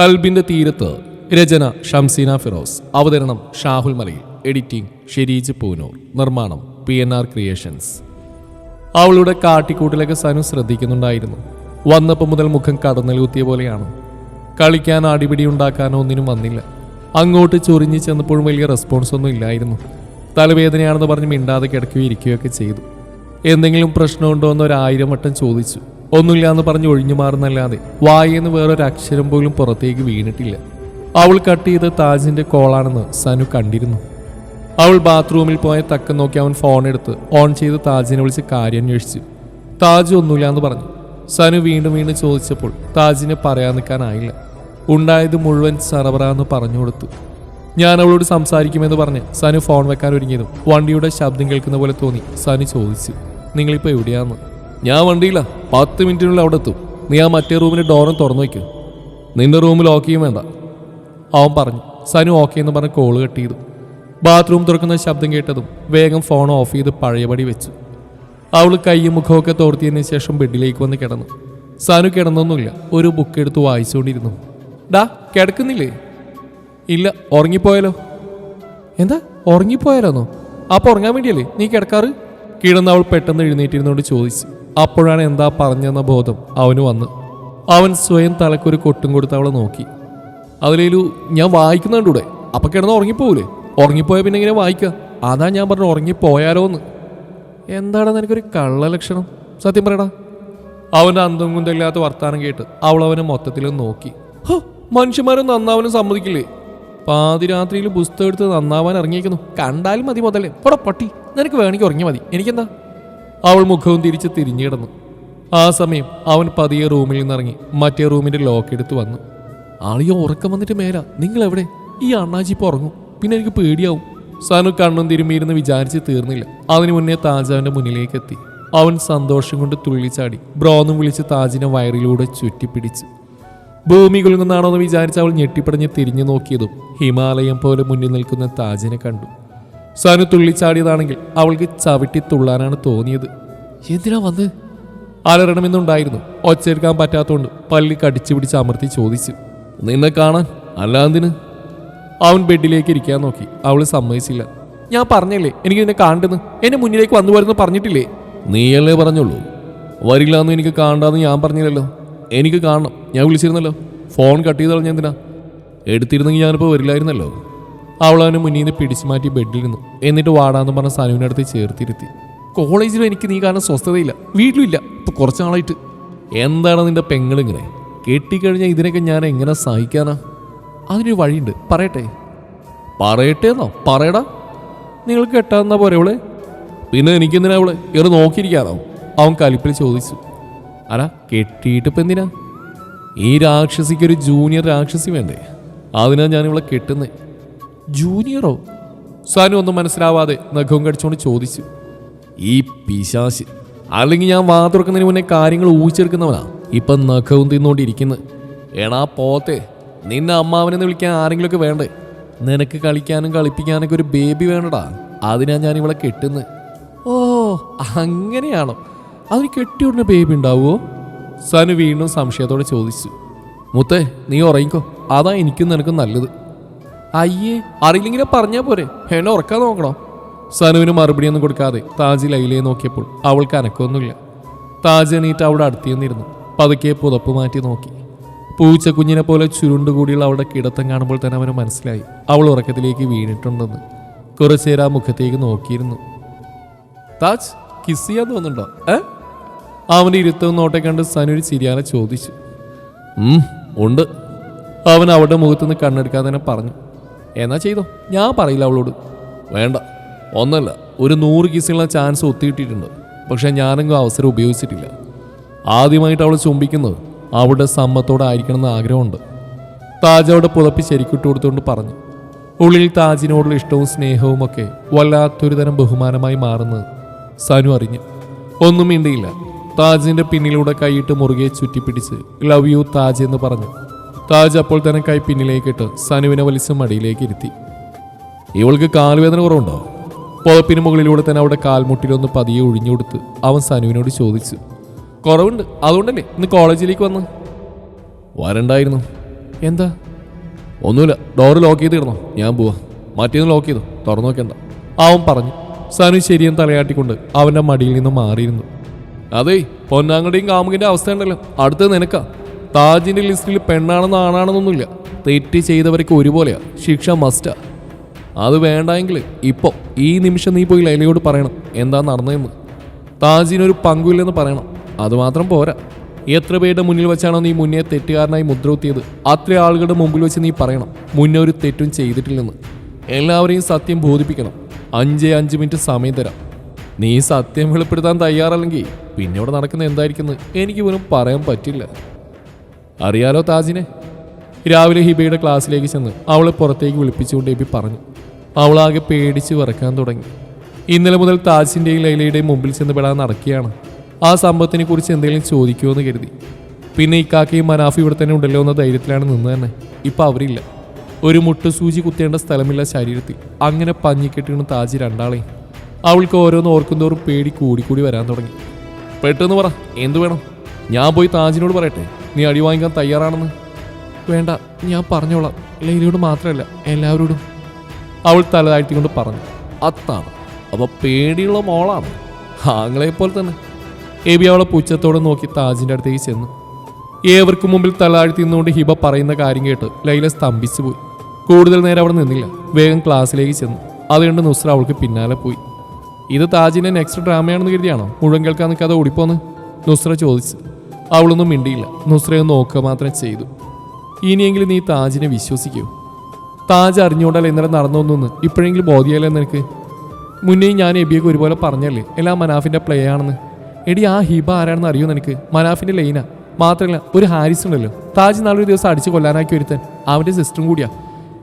കൽബിന്റെ തീരത്ത് രചന ഷംസീന ഫിറോസ് അവതരണം ഷാഹുൽ മലയിൽ എഡിറ്റിംഗ് ഷെരീജ് പൂനൂർ നിർമ്മാണം പി എൻ ആർ ക്രിയേഷൻസ്. അവളുടെ കാട്ടിക്കൂട്ടിലൊക്കെ സനു ശ്രദ്ധിക്കുന്നുണ്ടായിരുന്നു. വന്നപ്പോൾ മുതൽ മുഖം കടന്നലൂത്തിയ പോലെയാണ്. കളിക്കാൻ അടിപിടി ഉണ്ടാക്കാനോ ഒന്നിനും വന്നില്ല. അങ്ങോട്ട് ചൊറിഞ്ഞ് ചെന്നപ്പോഴും വലിയ റെസ്പോൺസ് ഒന്നും ഇല്ലായിരുന്നു. തലവേദനയാണെന്ന് പറഞ്ഞ് മിണ്ടാതെ കിടക്കുകയോ ഇരിക്കുകയൊക്കെ ചെയ്തു. എന്തെങ്കിലും പ്രശ്നമുണ്ടോ എന്ന് ഒരായിരം വട്ടം ചോദിച്ചു. ഒന്നുമില്ല എന്ന് പറഞ്ഞ് ഒഴിഞ്ഞു മാറുന്നല്ലാതെ വായെന്ന് വേറൊരു അക്ഷരം പോലും പുറത്തേക്ക് വീണിട്ടില്ല. അവൾ കട്ട് ചെയ്ത് താജിന്റെ കോളാണെന്ന് സനു കണ്ടിരുന്നു. അവൾ ബാത്റൂമിൽ പോയ തക്കം നോക്കി അവൻ ഫോൺ എടുത്ത് ഓൺ ചെയ്ത് താജിനെ വിളിച്ച് കാര്യം അന്വേഷിച്ചു. താജ് ഒന്നുമില്ല എന്ന് പറഞ്ഞു. സനു വീണ്ടും വീണ്ടും ചോദിച്ചപ്പോൾ താജിനെ പറയാൻ നിൽക്കാനായില്ല. ഉണ്ടായത് മുഴുവൻ സറബറാന്ന് പറഞ്ഞു കൊടുത്തു. ഞാൻ അവളോട് സംസാരിക്കുമെന്ന് പറഞ്ഞ് സനു ഫോൺ വെക്കാൻ ഒരുങ്ങിയതും വണ്ടിയുടെ ശബ്ദം കേൾക്കുന്ന പോലെ തോന്നി സനു ചോദിച്ചു. നിങ്ങളിപ്പോൾ എവിടെയാന്ന്? ഞാൻ വണ്ടിയില്ല. പത്ത് മിനിറ്റിനുള്ളിൽ അവിടെ എത്തും. നീ ആ മറ്റേ റൂമിന്റെ ഡോറും തുറന്നു വയ്ക്കും. നിന്റെ റൂമിൽ ലോക്ക് ചെയ്യും വേണ്ട. അവൻ പറഞ്ഞു. സനു ഓക്കെ എന്ന് പറഞ്ഞ് കോൾ കട്ട് ചെയ്തു ബാത്റൂം തുറക്കുന്ന ശബ്ദം കേട്ടതും വേഗം ഫോൺ ഓഫ് ചെയ്ത് പഴയപടി വെച്ചു. അവൾ കൈയും മുഖമൊക്കെ തോർത്തിയതിന് ശേഷം ബെഡിലേക്ക് വന്ന് കിടന്നു. സനു കിടന്നൊന്നുമില്ല. ഒരു ബുക്ക് എടുത്ത് വായിച്ചുകൊണ്ടിരുന്നു. ഡാ കിടക്കുന്നില്ലേ? ഇല്ല ഉറങ്ങിപ്പോയാലോ. എന്താ? ഉറങ്ങിപ്പോയാലോന്നോ അപ്പോൾ ഉറങ്ങാൻ വേണ്ടിയല്ലേ? നീ കിടക്കാറ്? കിടന്ന് അവൾ പെട്ടെന്ന് എഴുന്നേറ്റിരുന്നോണ്ട് ചോദിച്ചു. അപ്പോഴാണ് എന്താ പറഞ്ഞെന്ന ബോധം അവന് വന്ന്. അവൻ സ്വയം തലക്കൊരു കൊട്ടും കൊടുത്ത് അവളെ നോക്കി. അതിലേലു ഞാൻ വായിക്കുന്നുണ്ടൂടെ? അപ്പൊ കിടന്ന് ഉറങ്ങിപ്പോവില്ലേ ഉറങ്ങിപ്പോയാൽ പിന്നെ ഇങ്ങനെ വായിക്കുക അതാ ഞാൻ പറഞ്ഞു ഉറങ്ങിപ്പോയാലോ എന്ന് എന്താണ് നിനക്കൊരു കള്ള ലക്ഷണം? സത്യം പറയടാ. അവന്റെ അന്തം കുന്തമില്ലാത്ത വർത്താനം കേട്ട് അവൾ അവനെ മൊത്തത്തിൽ നോക്കി. ഹോ മനുഷ്യന്മാരെ നന്നാവാനും സമ്മതിക്കില്ലേ? പാതിരാത്രിയിൽ പുസ്തകം എടുത്ത് നന്നാവാൻ ഇറങ്ങിയിരിക്കുന്നു കണ്ടാലും മതി മുതലേ. പൊട പട്ടി. നിനക്ക് വേണമെങ്കിൽ ഉറങ്ങി മതി. എനിക്കെന്താ? അവൾ മുഖവും തിരിച്ച് തിരിഞ്ഞു കിടന്നു. ആ സമയം അവൻ പതിയെ റൂമിൽ നിന്നിറങ്ങി മറ്റേ റൂമിന്റെ ലോക്ക് എടുത്ത് വന്നു. ആളിയോ ഉറക്കം വന്നിട്ട് മേല. നിങ്ങൾ എവിടെ ഈ അണ്ണാജി ഇപ്പൊ ഉറങ്ങും. പിന്നെ എനിക്ക് പേടിയാവും. സനു കണ്ണും തിരുമ്മിയിരുന്ന് വിചാരിച്ച് തീർന്നില്ല. അതിനു മുന്നേ താജാവിന്റെ മുന്നിലേക്ക് എത്തി. അവൻ സന്തോഷം കൊണ്ട് തുള്ളിച്ചാടി ബ്രോന്നും വിളിച്ച് താജിനെ വയറിലൂടെ ചുറ്റിപ്പിടിച്ചു. ഭൂമി കുലുങ്ങുന്നാണോ എന്ന് വിചാരിച്ച് അവൾ ഞെട്ടിപ്പടഞ്ഞ് തിരിഞ്ഞു നോക്കിയതും ഹിമാലയം പോലെ മുന്നിൽ നിൽക്കുന്ന താജിനെ കണ്ടു. സനു തുള്ളിച്ചാടിയതാണെങ്കിൽ അവൾക്ക് ചവിട്ടി തുള്ളാനാണ് തോന്നിയത്. എന്തിനാ വന്ന്? അലറണമെന്നുണ്ടായിരുന്നു ഒച്ചെടുക്കാൻ പറ്റാത്തതുകൊണ്ട് പല്ലി കടിച്ചു പിടിച്ച് അമർത്തി ചോദിച്ചു. നിന്നെ കാണാൻ അല്ലാതിന് അവൻ ബെഡിലേക്ക് ഇരിക്കാൻ നോക്കി. അവൾ സമ്മതിച്ചില്ല. ഞാൻ പറഞ്ഞല്ലേ? എനിക്ക് നിന്നെ കാണണ്ടെന്ന്. എന്നെ മുന്നിലേക്ക് വന്നു വരുന്നു പറഞ്ഞിട്ടില്ലേ? നീയല്ലേ പറഞ്ഞുള്ളൂ. വരില്ല എന്ന് എനിക്ക് കാണണ്ടെന്ന് ഞാൻ പറഞ്ഞില്ലല്ലോ. എനിക്ക് കാണണം. ഞാൻ വിളിച്ചിരുന്നല്ലോ. ഫോൺ കട്ട് ചെയ്ത് കളഞ്ഞ എന്തിനാ എടുത്തിരുന്നെങ്കിൽ ഞാനിപ്പോൾ വരില്ലായിരുന്നല്ലോ. അവൾ അവനെ മുന്നിൽ നിന്ന് പിടിച്ചു മാറ്റി ബെഡിൽ നിന്നു എന്നിട്ട് വാടാന്ന് പറഞ്ഞ സനുവിന്റെ അടുത്ത് ചേർത്തിരുത്തി. കോളേജിലും എനിക്ക് നീ കാരണം സ്വസ്ഥതയില്ല വീട്ടിലില്ല ഇപ്പൊ കുറച്ച് നാളായിട്ട്. എന്താണ് നിന്റെ പെങ്ങളിങ്ങനെ കെട്ടിക്കഴിഞ്ഞാൽ ഇതിനൊക്കെ ഞാൻ എങ്ങനെ സഹിക്കാനാ? അതിനൊരു വഴിയുണ്ട്. പറയട്ടെ. പറയട്ടെ എന്നോ പറയടാ. നിങ്ങൾ കെട്ടാന്നാ പോരെ അവളെ? പിന്നെ എനിക്കെന്തിനാ അവളെ? ഏറെ നോക്കിയിരിക്കാനോ? അവൻ കലിപ്പിൽ ചോദിച്ചു. അല്ല കെട്ടിയിട്ട് ഇപ്പം എന്തിനാ? ഈ രാക്ഷസിക്ക് ഒരു ജൂനിയർ രാക്ഷസി വേണ്ടേ? അതിനാ ഇവളെ കെട്ടുന്നേ. ജൂനിയറോ? സാനു ഒന്നും മനസ്സിലാവാതെ നഖവും കടിച്ചുകൊണ്ട് ചോദിച്ചു. ഈ പിശാശ് അല്ലെങ്കിൽ ഞാൻ വാ തുറക്കുന്നതിന് മുന്നേ കാര്യങ്ങൾ ഊഹിച്ചെടുക്കുന്നവനാ. ഇപ്പം നഖവും തിന്നുകൊണ്ടിരിക്കുന്നത് എടാ പോത്തെ നിന്നെ അമ്മാവനെന്ന് വിളിക്കാൻ ആരെങ്കിലുമൊക്കെ വേണ്ടേ? നിനക്ക് കളിക്കാനും കളിപ്പിക്കാനൊക്കെ ഒരു ബേബി വേണടാ. അതിനാ ഞാൻ ഇവളെ കെട്ടുന്നത് ഓ അങ്ങനെയാണോ? അതിന് കെട്ടിയ ബേബി ഉണ്ടാവുമോ സനു വീണ്ടും സംശയത്തോടെ ചോദിച്ചു. മുത്തേ നീ ഉറങ്ങിക്കോ. അതാ എനിക്കും നിനക്കും നല്ലത്. അയ്യേ അറിയില്ലെങ്കിലെ പറഞ്ഞാ പോരെ. എന്നെ ഉറക്കാൻ നോക്കണോ? സനുവിന് മറുപടിയൊന്നും കൊടുക്കാതെ താജി ലൈലയെ നോക്കിയപ്പോൾ അവൾക്ക് അനക്കമൊന്നുമില്ല. താജി എണീറ്റ് അവിടെ അടുത്തിരുന്നിരുന്നു. പതുക്കെ പുതപ്പ് മാറ്റി നോക്കി. പൂച്ച കുഞ്ഞിനെ പോലെ ചുരുണ്ടുകൂടിയുള്ള അവളുടെ കിടത്തം കാണുമ്പോൾ തന്നെ അവന് മനസ്സിലായി. അവൾ ഉറക്കത്തിലേക്ക് വീണിട്ടുണ്ടെന്ന്. കുറച്ചേരം ആ മുഖത്തേക്ക് നോക്കിയിരുന്നു. താജ് കിസ് ചെയ്യാൻ തോന്നുന്നുണ്ടോ? ഏ? അവന്റെ ഇരുത്തവും നോട്ടെ കണ്ട് സനു ചിരിയാനെ ചോദിച്ചു. ഉണ്ട്. അവൻ അവളുടെ മുഖത്തുനിന്ന് കണ്ണെടുക്കാതെ തന്നെ പറഞ്ഞു. എന്നാ ചെയ്തോ? ഞാൻ പറയില്ല അവളോട്. വേണ്ട. ഒന്നല്ല ഒരു നൂറ് കിസുള്ള ചാൻസ് ഒത്തിയിട്ടിട്ടുണ്ട്. പക്ഷേ ഞാനെങ്കിലും അവസരം ഉപയോഗിച്ചിട്ടില്ല. ആദ്യമായിട്ട് അവൾ ചുംബിക്കുന്നത് അവളുടെ സമ്മത്തോടെ ആയിരിക്കണമെന്ന് ആഗ്രഹമുണ്ട്. താജ് അവിടെ പുതപ്പി ശരിക്കിട്ട് കൊടുത്തുകൊണ്ട് പറഞ്ഞു. ഉള്ളിൽ താജിനോടുള്ള ഇഷ്ടവും സ്നേഹവും ഒക്കെ വല്ലാത്തൊരു തരം ബഹുമാനമായി മാറുന്നത് സനു അറിഞ്ഞു. ഒന്നും മിണ്ടിയില്ല. താജിന്റെ പിന്നിലൂടെ കൈയിട്ട് മുറുകെ ചുറ്റിപ്പിടിച്ച് ലവ് യു താജ് എന്ന് പറഞ്ഞു. താജ് അപ്പോൾ തന്നെ കൈ പിന്നിലേക്കിട്ട് സനുവിനെ വലിച്ച് മടിയിലേക്ക് ഇരുത്തി. ഇവൾക്ക് കാൽവേദന കുറവുണ്ടോ? പുതപ്പിന് മുകളിലൂടെ തന്നെ അവിടെ കാൽമുട്ടിലൊന്ന് പതിയെ ഒഴിഞ്ഞു കൊടുത്ത് അവൻ സനുവിനോട് ചോദിച്ചു. കുറവുണ്ട്. അതുകൊണ്ടല്ലേ ഇന്ന് കോളേജിലേക്ക് വന്ന്? വരണ്ടായിരുന്നു. എന്താ? ഒന്നുമില്ല. ഡോറ് ലോക്ക് ചെയ്ത് ഇടണോ ഞാൻ പോവാ. മറ്റേന്ന് ലോക്ക് ചെയ്തു. തുറന്നു നോക്കണ്ട. അവൻ പറഞ്ഞു. സനു ശരിയും തലയാട്ടിക്കൊണ്ട് അവന്റെ മടിയിൽ നിന്ന് മാറിയിരുന്നു. അതേ പൊന്നാങ്കടിയും കാമുകിന്റെ അവസ്ഥ ഉണ്ടല്ലോ. അടുത്ത് നിനക്കാ. താജിന്റെ ലിസ്റ്റിൽ പെണ്ണാണെന്ന് ആണാണെന്നൊന്നുമില്ല. തെറ്റ് ചെയ്തവരൊക്കെ ഒരുപോലെയാ. ശിക്ഷ മസ്റ്റാ അത് വേണ്ടെങ്കിൽ ഇപ്പോൾ ഈ നിമിഷം നീ പോയി ലൈലയോട് പറയണം. എന്താ നടന്നതെന്ന്. താജിനൊരു പങ്കുമില്ലെന്ന് പറയണം. അതുമാത്രം പോരാ. എത്ര പേരുടെ മുന്നിൽ വെച്ചാണോ നീ മുന്നേ തെറ്റുകാരനായി മുദ്രകുത്തിയത്? അത്ര ആളുകളുടെ മുമ്പിൽ വെച്ച് നീ പറയണം. മുന്നേ ഒരു തെറ്റും ചെയ്തിട്ടില്ലെന്ന്. എല്ലാവരെയും സത്യം ബോധിപ്പിക്കണം. അഞ്ചേ അഞ്ച് മിനിറ്റ് സമയം തരാം. നീ സത്യം വെളിപ്പെടുത്താൻ തയ്യാറല്ലെങ്കിൽ പിന്നെ ഇവിടെ നടക്കുന്ന എന്തായിരിക്കുന്നത് എനിക്ക് പോലും പറയാൻ പറ്റില്ല. അറിയാലോ താജിനെ? രാവിലെ ഹിബയുടെ ക്ലാസ്സിലേക്ക് ചെന്ന് അവളെ പുറത്തേക്ക് വിളിപ്പിച്ചുകൊണ്ട് എബി പറഞ്ഞു. അവളാകെ പേടിച്ച് വിറക്കാൻ തുടങ്ങി. ഇന്നലെ മുതൽ താജിന്റെയും ലൈലയുടെയും മുമ്പിൽ ചെന്ന് പെടാൻ നടക്കുകയാണ്. ആ സംഭവത്തിനെ കുറിച്ച് എന്തെങ്കിലും ചോദിക്കുമെന്ന് കരുതി. പിന്നെ ഇക്കാക്കയും മനാഫി ഇവിടെ തന്നെ ഉണ്ടല്ലോ എന്ന ധൈര്യത്തിലാണ് നിന്ന് തന്നെ. ഇപ്പം അവരില്ല. ഒരു മുട്ട് സൂചി കുത്തേണ്ട സ്ഥലമില്ല ശരീരത്തിൽ. അങ്ങനെ പഞ്ഞിക്കെട്ടിയാണ് താജി രണ്ടാളെയും. അവൾക്ക് ഓരോന്ന് ഓർക്കുന്തോറും പേടി കൂടിക്കൂടി വരാൻ തുടങ്ങി. പെട്ടെന്ന് പറ എന്തു വേണം? ഞാൻ പോയി താജിനോട് പറയട്ടെ. നീ അടി വാങ്ങിക്കാൻ തയ്യാറാണെന്ന്. വേണ്ട ഞാൻ പറഞ്ഞോളാം. ലൈലയോട് മാത്രമല്ല എല്ലാവരോടും. അവൾ തല താഴ്ത്തിക്കൊണ്ട് പറഞ്ഞു അത്താണ്? അവ പേടിയുള്ള മോളാണ്. ആങ്ങളെ പോലെ തന്നെ. എബി അവളെ പുച്ഛത്തോടെ നോക്കി താജിന്റെ അടുത്തേക്ക് ചെന്നു. ഏവർക്കും മുമ്പിൽ തല നിന്നുകൊണ്ട് ഹിബ പറയുന്ന കാര്യം കേട്ട് ലൈല സ്തംഭിച്ചു പോയി. കൂടുതൽ നേരം അവിടെ നിന്നില്ല. വേഗം ക്ലാസ്സിലേക്ക് ചെന്നു. അതുകൊണ്ട് നുസ്ര അവൾക്ക് പിന്നാലെ പോയി. ഇത് താജിന്റെ നെക്സ്റ്റ് ഡ്രാമയാണെന്ന് കരുതിയാണോ? മുഴുവൻ കേൾക്കാൻ നിൽക്കാതെ ഓടിപ്പോന്ന്? നുസ്ര ചോദിച്ചു. അവളൊന്നും മിണ്ടിയില്ല. നുസ്രയെ നോക്കുക മാത്രം ചെയ്തു. ഇനിയെങ്കിലും നീ താജിനെ വിശ്വസിക്കൂ. താജ് അറിഞ്ഞുകൊണ്ടല്ല ഇന്നലെ നടന്നൊന്നു ഇപ്പോഴെങ്കിലും ബോധ്യമല്ലേ നിനക്ക്? മുന്നേ ഞാൻ എബിയൊക്കെ ഒരുപോലെ പറഞ്ഞല്ലേ? എല്ലാം മനാഫിന്റെ പ്ലേ ആണെന്ന്. എടി ആ ഹിബ ആരാണെന്ന് അറിയോ നിനക്ക്? മനാഫിന്റെ ലൈന. മാത്രമല്ല ഒരു ഹാരിസ് ഉണ്ടല്ലോ. താജ് നാളൊരു ദിവസം അടിച്ച് കൊല്ലാനാക്കി ഒരുത്തൻ. അവന്റെ സിസ്റ്ററും കൂടിയാ.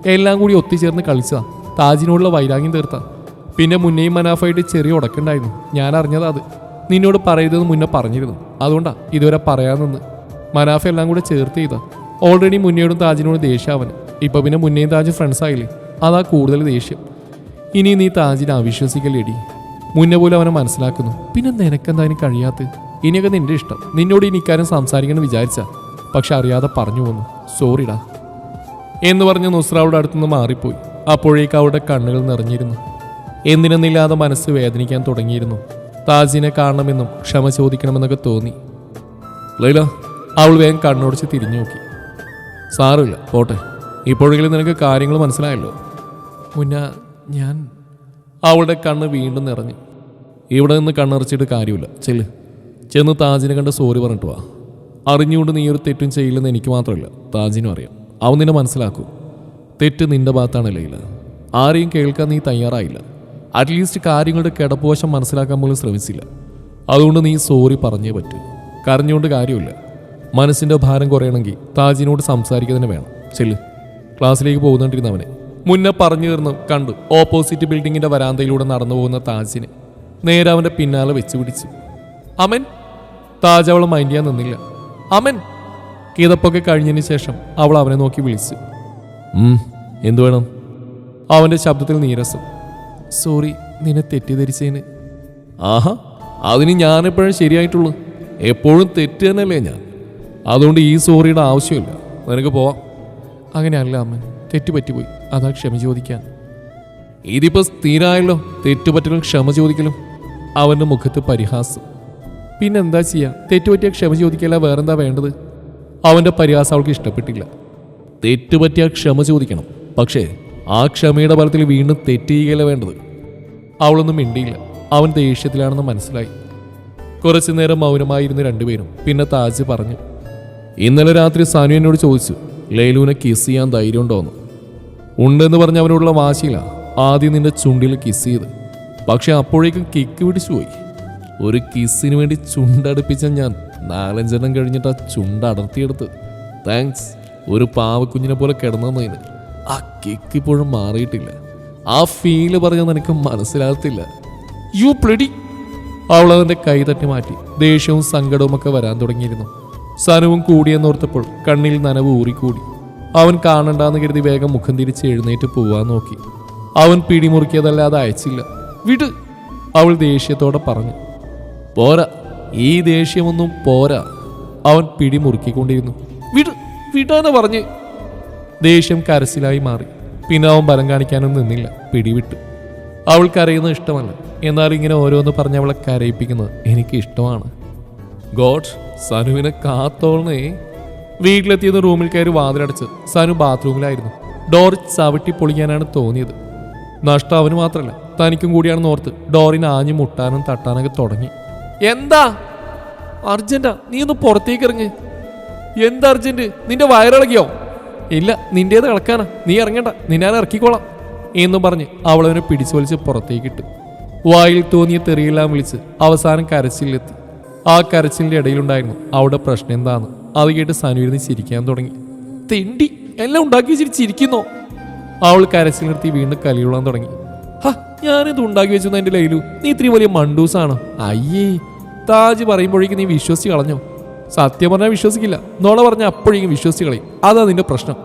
എല്ലാം കൂടി ഒത്തുചേർന്ന് കളിച്ചതാ. താജിനോടുള്ള വൈരാഗ്യം തീർത്താ. പിന്നെ മുന്നേയും മനാഫായിട്ട് ചെറിയ ഉടക്കുണ്ടായിരുന്നു. ഞാൻ അറിഞ്ഞതാ അത്. നിന്നോട് പറയരുതെന്ന് മുന്നേ പറഞ്ഞിരുന്നു. അതുകൊണ്ടാ ഇതുവരെ പറയാമെന്ന് മനാഫ എല്ലാം കൂടെ ചേർത്ത് ചെയ്താ. ഓൾറെഡി മുന്നയോടും താജിനോട് ദേഷ്യം അവന്. ഇപ്പൊ പിന്നെ മുന്നേയും താജ് ഫ്രണ്ട്സ് ആയില്ലേ? അതാ കൂടുതൽ ദേഷ്യം. ഇനി നീ താജിനെ അവിശ്വസിക്കലേടി മുന്നേ പോലും അവനെ മനസ്സിലാക്കുന്നു. പിന്നെ നിനക്കെന്താ അതിന് കഴിയാത്ത ഇനിയൊക്കെ നിന്റെ ഇഷ്ടം. നിന്നോട് ഇനി ഇക്കാര്യം സംസാരിക്കണം വിചാരിച്ച. പക്ഷെ അറിയാതെ പറഞ്ഞു പോന്നു. സോറിടാ എന്ന് പറഞ്ഞ് നുസ്രാവുടെ അടുത്തുനിന്ന് മാറിപ്പോയി. അപ്പോഴേക്ക് അവളുടെ കണ്ണുകൾ നിറഞ്ഞിരുന്നു. എന്തിനെന്നില്ലാതെ മനസ്സ് വേദനിക്കാൻ തുടങ്ങിയിരുന്നു. താജിനെ കാണണമെന്നും ക്ഷമ ചോദിക്കണമെന്നൊക്കെ തോന്നി. ലൈല അവൾ വേഗം കണ്ണോടിച്ച് തിരിഞ്ഞു നോക്കി. സാറില്ല പോട്ടെ. ഇപ്പോഴെങ്കിലും നിനക്ക് കാര്യങ്ങൾ മനസ്സിലായല്ലോ. മുന്ന ഞാൻ അവളുടെ കണ്ണ് വീണ്ടും നിറഞ്ഞു. ഇവിടെ നിന്ന് കണ്ണിറച്ചിട്ട് കാര്യമില്ല. ചെല്ല്. ചെന്ന് താജിനെ കണ്ട് സോറി പറഞ്ഞിട്ട് വാ. അറിഞ്ഞുകൊണ്ട് നീ ഒരു തെറ്റും ചെയ്യില്ലെന്ന് എനിക്ക് മാത്രമല്ല. താജിനും അറിയാം. അവൻ നിന്നെ മനസ്സിലാക്കൂ. തെറ്റ് നിന്റെ ഭാഗത്താണ് ലൈല. ആരെയും കേൾക്കാൻ നീ തയ്യാറായില്ല. അറ്റ്ലീസ്റ്റ് കാര്യങ്ങളുടെ കിടപ്പുവശം മനസ്സിലാക്കാൻ പോലും ശ്രമിച്ചില്ല. അതുകൊണ്ട് നീ സോറി പറഞ്ഞേ പറ്റൂ. കരഞ്ഞുകൊണ്ട് കാര്യമില്ല. മനസ്സിന്റെ ഭാരം കുറയണമെങ്കിൽ താജിനോട് സംസാരിക്കുക തന്നെ വേണം. ചെല്ല്. ക്ലാസ്സിലേക്ക് പോകുന്നുണ്ടിരുന്നവനെ. മുന്നേ പറഞ്ഞു തീർന്നു കണ്ടു ഓപ്പോസിറ്റ് ബിൽഡിങ്ങിന്റെ വരാന്തയിലൂടെ നടന്നു പോകുന്ന താജിനെ. നേരെ അവന്റെ പിന്നാലെ വെച്ച് പിടിച്ചു. അമൻ? താജ് അവളെ മൈൻഡ് ചെയ്യാൻ നിന്നില്ല. അമൻ? കിതപ്പൊക്കെ കഴിഞ്ഞതിന് ശേഷം അവൾ അവനെ നോക്കി വിളിച്ചു. "ഉം, എന്തു വേണം? അവന്റെ ശബ്ദത്തിൽ നീരസം. സോറി നിന്നെ തെറ്റിദ്ധരിച്ചതിന് ആഹാ അതിന് ഞാനെപ്പോഴും ശരിയായിട്ടുള്ളൂ. എപ്പോഴും തെറ്റ് തന്നെയല്ലേ ഞാൻ. അതുകൊണ്ട് ഈ സോറിയുടെ ആവശ്യമില്ല. നിനക്ക് പോവാം. അങ്ങനെയല്ല അമ്മ തെറ്റ് പോയി അതാ ക്ഷമ ചോദിക്കാൻ. ഇതിപ്പോ സ്ഥിരമായല്ലോ തെറ്റുപറ്റലും ക്ഷമ ചോദിക്കലും. അവന്റെ മുഖത്ത് പരിഹാസം. പിന്നെന്താ ചെയ്യാ? തെറ്റുപറ്റിയ ക്ഷമ ചോദിക്കല വേറെന്താ വേണ്ടത്? അവന്റെ പരിഹാസം അവൾക്ക് ഇഷ്ടപ്പെട്ടില്ല. തെറ്റുപറ്റിയ ക്ഷമ ചോദിക്കണം. പക്ഷേ ആ ക്ഷമയുടെ ഫലത്തിൽ വീണ്ടും തെറ്റ് ചെയ്യുകയല്ല വേണ്ടത്. അവളൊന്നും മിണ്ടിയില്ല. അവൻ ദേഷ്യത്തിലാണെന്ന് മനസ്സിലായി. കുറച്ചു നേരം മൗനമായിരുന്നു രണ്ടുപേരും പിന്നെ താജ് പറഞ്ഞു ഇന്നലെ രാത്രി സാനു എന്നോട് ചോദിച്ചു ലൈലുവിനെ കിസ് ചെയ്യാൻ ധൈര്യം ഉണ്ടോന്ന്. ഉണ്ടെന്ന് പറഞ്ഞ അവനോടുള്ള വാശിയില്ല ആദ്യം നിന്റെ ചുണ്ടിൽ കിസ് ചെയ്ത്. പക്ഷെ അപ്പോഴേക്കും കിക്ക് പിടിച്ചു പോയി. ഒരു കിസ്സിന് വേണ്ടി ചുണ്ടടുപ്പിച്ച ഞാൻ നാലഞ്ചെണ്ണം കഴിഞ്ഞിട്ട് ആ ചുണ്ട് അടർത്തിയെടുത്ത്. താങ്ക്സ് ഒരു പാവക്കുഞ്ഞിനെ പോലെ കിടന്നതിന് ആ കിക്ക് ഇപ്പോഴും മാറിയിട്ടില്ല. ആ ഫീൽ പറഞ്ഞാൽ നിനക്ക് മനസ്സിലാകത്തില്ല. യു പ്ലഡി അവൾ അവന്റെ കൈ തട്ടി മാറ്റി. ദേഷ്യവും സങ്കടവും ഒക്കെ വരാൻ തുടങ്ങിയിരുന്നു. സനുവും കൂടിയെന്നോർത്തപ്പോൾ കണ്ണിൽ നനവ് ഊറിക്കൂടി. അവൻ കാണണ്ടെന്ന് കരുതി വേഗം മുഖം തിരിച്ച് എഴുന്നേറ്റ് പോവാൻ നോക്കി. അവൻ പിടിമുറുക്കിയതല്ലാതെ അയച്ചില്ല. വിട് അവൾ ദേഷ്യത്തോടെ പറഞ്ഞു. പോരാ ഈ ദേഷ്യമൊന്നും പോരാ. അവൻ പിടിമുറുക്കിക്കൊണ്ടിരുന്നു. വിട് വിടാന്ന് പറഞ്ഞ്. ദേഷ്യം കരസിലായി മാറി. പിന്നെ അവൻ ബലം കാണിക്കാനും നിന്നില്ല. പിടിവിട്ടു. അവൾ കരയുന്നത് ഇഷ്ടമല്ല. എന്നാൽ ഇങ്ങനെ ഓരോന്ന് പറഞ്ഞ് അവളെ കരയിപ്പിക്കുന്നത് എനിക്ക് ഇഷ്ടമാണ്. ഗോഡ് സനുവിനെ കാത്തോളണേ. വീട്ടിലെത്തിയത് റൂമിൽ കയറി വാതിലടച്ച് സനു ബാത്റൂമിലായിരുന്നു. ഡോർ ചവിട്ടി പൊളിക്കാനാണ് തോന്നിയത്. നഷ്ടം അവന് മാത്രമല്ല തനിക്കും കൂടിയാണെന്ന് ഓർത്ത് ഡോറിന് ആഞ്ഞു മുട്ടാനും തട്ടാനൊക്കെ തുടങ്ങി. എന്താ? അർജന്റാ നീ ഒന്ന് പുറത്തേക്ക് ഇറങ്ങ്. എന്താ അർജന്റ്? നിന്റെ വയറിളകിയോ? ഇല്ല നിന്റേത് കിടക്കാനാ. നീ ഇറങ്ങണ്ട. നിന്നെ ഇറക്കിക്കോളാം. എന്നും പറഞ്ഞ് അവളവനെ പിടിച്ചു വലിച്ച് പുറത്തേക്കിട്ടു വായിൽ തോന്നിയ തെറിയെല്ലാം വിളിച്ച് അവസാനം കരച്ചിലെത്തി. ആ കരച്ചിലിന്റെ ഇടയിലുണ്ടായിരുന്നു അവിടെ പ്രശ്നം എന്താന്ന് അത് കേട്ട് സനുവിരുന്ന് ചിരിക്കാൻ തുടങ്ങി. തെണ്ടി എല്ലാം ഉണ്ടാക്കി വെച്ചിട്ട് ചിരിക്കുന്നോ? അവൾ കരച്ചിൽ നിർത്തി വീണ്ടും കലിയുള്ളാൻ തുടങ്ങി. ഹാ ഞാനിത് ഉണ്ടാക്കി വെച്ചു എന്റെ ലൈലു. നീ ഇത്രയും വലിയ മണ്ടൂസാണോ. അയ്യേ താജ് പറയുമ്പോഴേക്കും നീ വിശ്വസിച്ച് കളഞ്ഞോ? സത്യം പറഞ്ഞാൽ വിശ്വസിക്കില്ല. നോള പറഞ്ഞാൽ അപ്പോഴേക്കും വിശ്വസിച്ച് അതാ നിന്റെ പ്രശ്നം.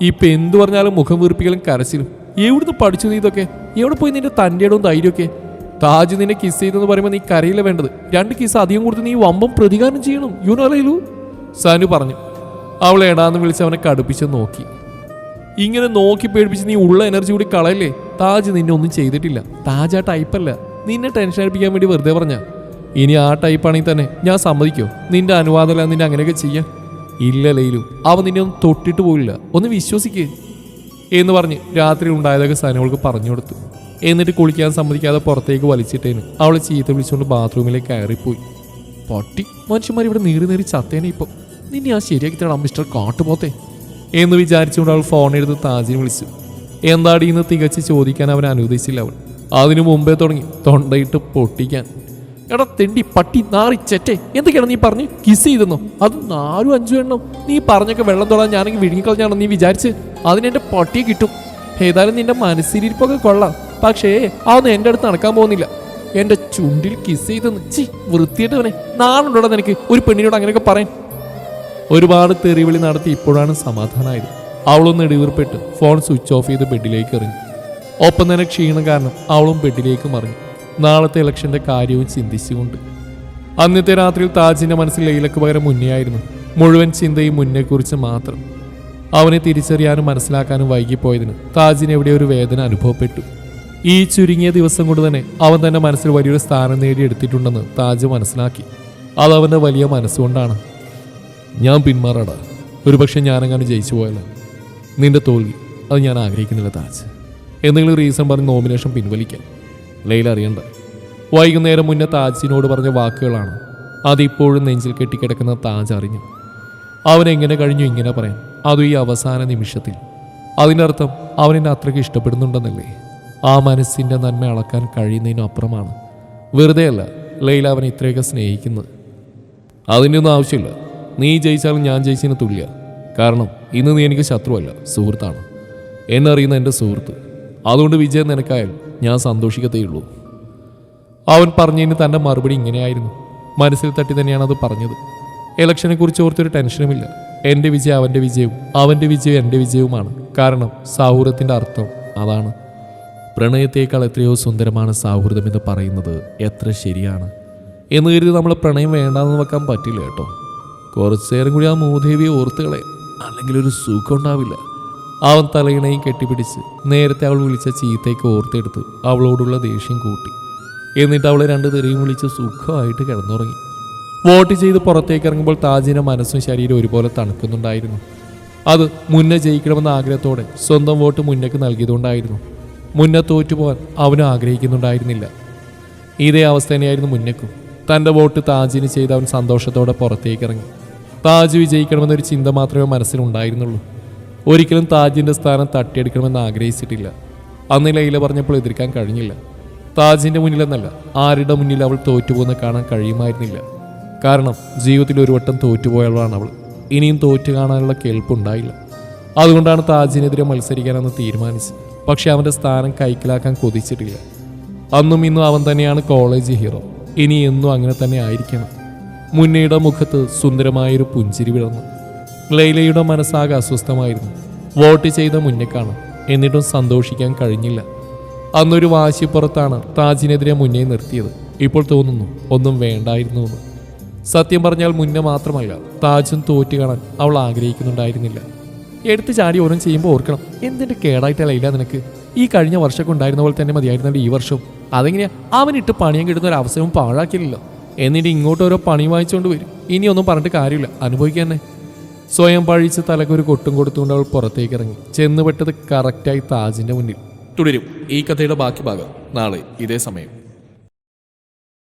ഇപ്പൊ എന്തു പറഞ്ഞാലും മുഖം വീർപ്പിക്കലും കരച്ചിലും. എവിടുന്ന് പഠിച്ചു നീ ഇതൊക്കെ? എവിടെ പോയി നിന്റെ തന്റെ ഇടവും ധൈര്യമൊക്കെ? താജ് നിന്നെ കിസ് ചെയ്തെന്ന് പറയുമ്പോൾ നീ കരയില്ല വേണ്ടത്. രണ്ട് കിസ് അധികം കൊടുത്ത് നീ വമ്പം പ്രതികാരം ചെയ്യണം. യു നോ ലൈലു സനു പറഞ്ഞു. അവൾ എടാന്ന് വിളിച്ച് അവനെ കടുപ്പിച്ച് നോക്കി. ഇങ്ങനെ നോക്കി പേടിപ്പിച്ച് നീ ഉള്ള എനർജി കൂടി കളയല്ലേ? താജ് നിന്നെ ഒന്നും ചെയ്തിട്ടില്ല. താജ് ആ ടൈപ്പല്ല നിന്നെ ടെൻഷൻ അടിപ്പിക്കാൻ വേണ്ടി വെറുതെ പറഞ്ഞ. ഇനി ആ ടൈപ്പാണെങ്കിൽ തന്നെ ഞാൻ സമ്മതിക്കോ? നിന്റെ അനുവാദമല്ല നിന്നെ അങ്ങനെയൊക്കെ ചെയ്യാൻ. ഇല്ല ലൈലു. അവൻ നിന്നെ ഒന്നും തൊട്ടിട്ട് പോയില്ല ഒന്ന് വിശ്വസിക്കേ. എന്ന് പറഞ്ഞ് രാത്രി ഉണ്ടായതൊക്കെ സനോൾക്ക് പറഞ്ഞു കൊടുത്തു. എന്നിട്ട് കുളിക്കാൻ സമ്മതിക്കാതെ പുറത്തേക്ക് വലിച്ചിട്ടേന്. അവളെ ചീത്ത വിളിച്ചുകൊണ്ട് ബാത്റൂമിലേക്ക് കയറിപ്പോയി. പട്ടി മനുഷ്യന്മാർ ഇവിടെ നീറി നീറി ചത്തേനെ ഇപ്പം. നിന്നെ ആ ശരിയാക്കി തരാം മിസ്റ്റർ കാട്ടുപോത്തെ. എന്ന് വിചാരിച്ചുകൊണ്ട് അവൾ ഫോൺ എടുത്ത് താജിനെ വിളിച്ചു. എന്താടി ഇന്ന് തികച്ച് ചോദിക്കാൻ അവൻ അനുവദിച്ചില്ല അവൾ. അതിനു മുമ്പേ തുടങ്ങി തൊണ്ടയിട്ട് പൊട്ടിക്കാൻ. എടാ തെണ്ടി പട്ടി നാറി ചെറ്റെ എന്തൊക്കെയാണ് നീ പറഞ്ഞ്? കിസ് ചെയ്തെന്നോ? അത് നാലും അഞ്ചും എണ്ണം. നീ പറഞ്ഞൊക്കെ വെള്ളം തൊടാൻ ഞാനെങ്കിൽ വിഴുങ്ങിക്കളഞ്ഞാണോ നീ വിചാരിച്ച് അതിനെന്റെ പട്ടിയെ കിട്ടും. ഏതായാലും നിന്റെ മനസ്സിലിരിപ്പൊക്കെ കൊള്ളാം. പക്ഷേ അതൊന്നും എന്റെ അടുത്ത് നടക്കാൻ പോകുന്നില്ല. എന്റെ ചുണ്ടിൽ കിസ് ചെയ്തെന്ന്. ചി വൃത്തിയിട്ടവനെ നാളുണ്ടോടാ നിനക്ക്? ഒരു പെണ്ണിനോട് അങ്ങനെയൊക്കെ പറയാൻ ഒരുപാട് തെറിവിളി നടത്തി ഇപ്പോഴാണ് സമാധാനമായത് അവളൊന്ന് ഇടിവീർപ്പെട്ട് ഫോൺ സ്വിച്ച് ഓഫ് ചെയ്ത് ബെഡിലേക്ക് എറിഞ്ഞു. ഒപ്പം തന്നെ ക്ഷീണം കാരണം അവളും ബെഡിലേക്ക് മറിഞ്ഞു. നാളത്തെ ഇലക്ഷന്റെ കാര്യവും ചിന്തിച്ചുകൊണ്ട്. അന്നത്തെ രാത്രിയിൽ താജിന്റെ മനസ്സിൽ ലൈലക്ക് പകരം മുന്നേ ആയിരുന്നു മുഴുവൻ ചിന്തയും മുന്നെക്കുറിച്ച് മാത്രം. അവനെ തിരിച്ചറിയാനും മനസ്സിലാക്കാനും വൈകിപ്പോയതിന് താജിന് എവിടെ ഒരു വേദന അനുഭവപ്പെട്ടു. ഈ ചുരുങ്ങിയ ദിവസം കൊണ്ട് തന്നെ അവൻ തന്റെ മനസ്സിൽ വലിയൊരു സ്ഥാനം നേടിയെടുത്തിട്ടുണ്ടെന്ന് താജ് മനസ്സിലാക്കി. അത് അവന്റെ വലിയ മനസ്സുകൊണ്ടാണ്. ഞാൻ പിന്മാറാടാ. ഒരുപക്ഷെ ഞാനങ്ങനെ ജയിച്ചു പോയല്ല. നിന്റെ തോൽവി. അത് ഞാൻ ആഗ്രഹിക്കുന്നില്ല താജ്. എന്തെങ്കിലും റീസൺ പറഞ്ഞ് നോമിനേഷൻ പിൻവലിക്കാൻ. ലൈല അറിയണ്ട. വൈകുന്നേരം മുന്നേ താജിനോട് പറഞ്ഞ വാക്കുകളാണ് അതിപ്പോഴും നെഞ്ചിൽ കെട്ടിക്കിടക്കുന്ന താജ് അറിഞ്ഞു അവൻ എങ്ങനെ കഴിഞ്ഞു ഇങ്ങനെ പറയാൻ? അതും ഈ അവസാന നിമിഷത്തിൽ. അതിനർത്ഥം അവൻ എന്നെ അത്രയ്ക്ക് ഇഷ്ടപ്പെടുന്നുണ്ടെന്നല്ലേ? ആ മനസ്സിന്റെ നന്മ അളക്കാൻ കഴിയുന്നതിനും അപ്പുറമാണ്. വെറുതെ അല്ല ലൈല അവനെ ഇത്രയൊക്കെ സ്നേഹിക്കുന്നത്. അതിന്റെ ഒന്നും ആവശ്യമില്ല. നീ ജയിച്ചാലും ഞാൻ ജയിച്ചതിന് തുല്യ. കാരണം ഇന്ന് നീ എനിക്ക് ശത്രുവല്ല സുഹൃത്താണ്. എന്നറിയുന്ന എന്റെ സുഹൃത്ത്. അതുകൊണ്ട് വിജയം നിനക്കായാൽ ഞാൻ സന്തോഷിക്കത്തേയുള്ളൂ. അവൻ പറഞ്ഞതിന് തന്റെ മറുപടി ഇങ്ങനെയായിരുന്നു. മനസ്സിൽ തട്ടി തന്നെയാണ് അത് പറഞ്ഞത്. ഇലക്ഷനെ കുറിച്ച് ഓർത്തൊരു ടെൻഷനുമില്ല. എന്റെ വിജയം അവന്റെ വിജയവും അവന്റെ വിജയം എന്റെ വിജയവുമാണ്. കാരണം സൗഹൃദത്തിന്റെ അർത്ഥം അതാണ്. പ്രണയത്തേക്കാൾ എത്രയോ സുന്ദരമാണ് സൗഹൃദം എന്ന് പറയുന്നത്. എത്ര ശരിയാണ്? എന്ന് കരുതി നമ്മൾ പ്രണയം വേണ്ടാന്ന് വെക്കാൻ പറ്റില്ല കേട്ടോ. കുറച്ചു നേരം കൂടി ആ മൂദേവിയെ ഓർത്തുകളെ അല്ലെങ്കിൽ ഒരു സുഖം ഉണ്ടാവില്ല. അവൻ തലയിണയും കെട്ടിപ്പിടിച്ച് നേരത്തെ അവൾ വിളിച്ച ചീത്തയ്ക്ക് ഓർത്തെടുത്ത് അവളോടുള്ള ദേഷ്യം കൂട്ടി. എന്നിട്ട് അവളെ രണ്ട് തെറിയും വിളിച്ച് സുഖമായിട്ട് കിടന്നുറങ്ങി. വോട്ട് ചെയ്ത് പുറത്തേക്ക് ഇറങ്ങുമ്പോൾ താജിന്റെ മനസ്സും ശരീരം ഒരുപോലെ തണുക്കുന്നുണ്ടായിരുന്നു. അത് മുന്നേ ജയിക്കണമെന്ന ആഗ്രഹത്തോടെ സ്വന്തം വോട്ട് മുന്നേക്ക് നൽകിയതുകൊണ്ടായിരുന്നു. മുന്നേ തോറ്റുപോകാൻ അവനും ആഗ്രഹിക്കുന്നുണ്ടായിരുന്നില്ല. ഇതേ അവസ്ഥ തന്നെയായിരുന്നു മുന്നേക്കും. തന്റെ വോട്ട് താജിന് ചെയ്ത് അവൻ സന്തോഷത്തോടെ പുറത്തേക്ക് ഇറങ്ങി. താജ് വിജയിക്കണമെന്നൊരു ചിന്ത മാത്രമേ മനസ്സിലുണ്ടായിരുന്നുള്ളൂ. ഒരിക്കലും താജിന്റെ സ്ഥാനം തട്ടിയെടുക്കണമെന്ന് ആഗ്രഹിച്ചിട്ടില്ല. അന്ന് ലൈല പറഞ്ഞപ്പോൾ എതിർക്കാൻ കഴിഞ്ഞില്ല. താജിന്റെ മുന്നിലെന്നല്ല ആരുടെ മുന്നിൽ അവൾ തോറ്റുപോകുന്ന കാണാൻ കഴിയുമായിരുന്നില്ല. കാരണം ജീവിതത്തിൽ ഒരു വട്ടം തോറ്റുപോയവളാണ് അവൾ. ഇനിയും തോറ്റു കാണാനുള്ള കേൾപ്പുണ്ടായില്ല. അതുകൊണ്ടാണ് താജിനെതിരെ മത്സരിക്കാനെന്ന് തീരുമാനിച്ചത് പക്ഷേ അവന്റെ സ്ഥാനം കൈക്കലാക്കാൻ കൊതിച്ചിട്ടില്ല. അന്നും ഇന്നും അവൻ തന്നെയാണ് കോളേജ് ഹീറോ. ഇനി എന്നും അങ്ങനെ തന്നെ ആയിരിക്കണം. മുന്നയുടെ മുഖത്ത് സുന്ദരമായൊരു പുഞ്ചിരി വിടർന്നു ലൈലയുടെ മനസ്സാകെ അസ്വസ്ഥമായിരുന്നു. വോട്ട് ചെയ്ത മുന്നേക്കാണ് എന്നിട്ടും സന്തോഷിക്കാൻ കഴിഞ്ഞില്ല. അന്നൊരു വാശിപ്പുറത്താണ് താജിനെതിരെ മുന്നേ നിർത്തിയത്. ഇപ്പോൾ തോന്നുന്നു ഒന്നും വേണ്ടായിരുന്നു എന്ന്. സത്യം പറഞ്ഞാൽ മുന്നേ മാത്രമല്ല താജും തോറ്റു കാണാൻ അവൾ ആഗ്രഹിക്കുന്നുണ്ടായിരുന്നില്ല. എടുത്ത് ചാടി ഓരോ ചെയ്യുമ്പോൾ ഓർക്കണം എന്തിന്റെ കേടായിട്ടല്ല ഇല്ല നിനക്ക്? ഈ കഴിഞ്ഞ വർഷമൊക്കെ ഉണ്ടായിരുന്ന പോലെ തന്നെ മതിയായിരുന്നല്ലോ ഈ വർഷവും. അതെങ്ങനെയാ? അവനിട്ട് പണിയാൻ കിട്ടുന്ന ഒരു അവസരവും പാഴാക്കില്ലല്ലോ എന്നിട്ട് ഇങ്ങോട്ട് ഓരോ പണി വാങ്ങിച്ചുകൊണ്ട് വരും. ഇനിയൊന്നും പറഞ്ഞിട്ട് കാര്യമില്ല. അനുഭവിക്കാൻ തന്നെ. സ്വയം പഴിച്ച് തലക്കൊരു കൊട്ടും കൊടുത്തുകൊണ്ട് അവൾ പുറത്തേക്ക് ഇറങ്ങി ചെന്നുപെട്ടത് കറക്റ്റായി താജിന്റെ മുന്നിൽ. തുടരും. ഈ കഥയുടെ ബാക്കി ഭാഗം നാളെ ഇതേ സമയം.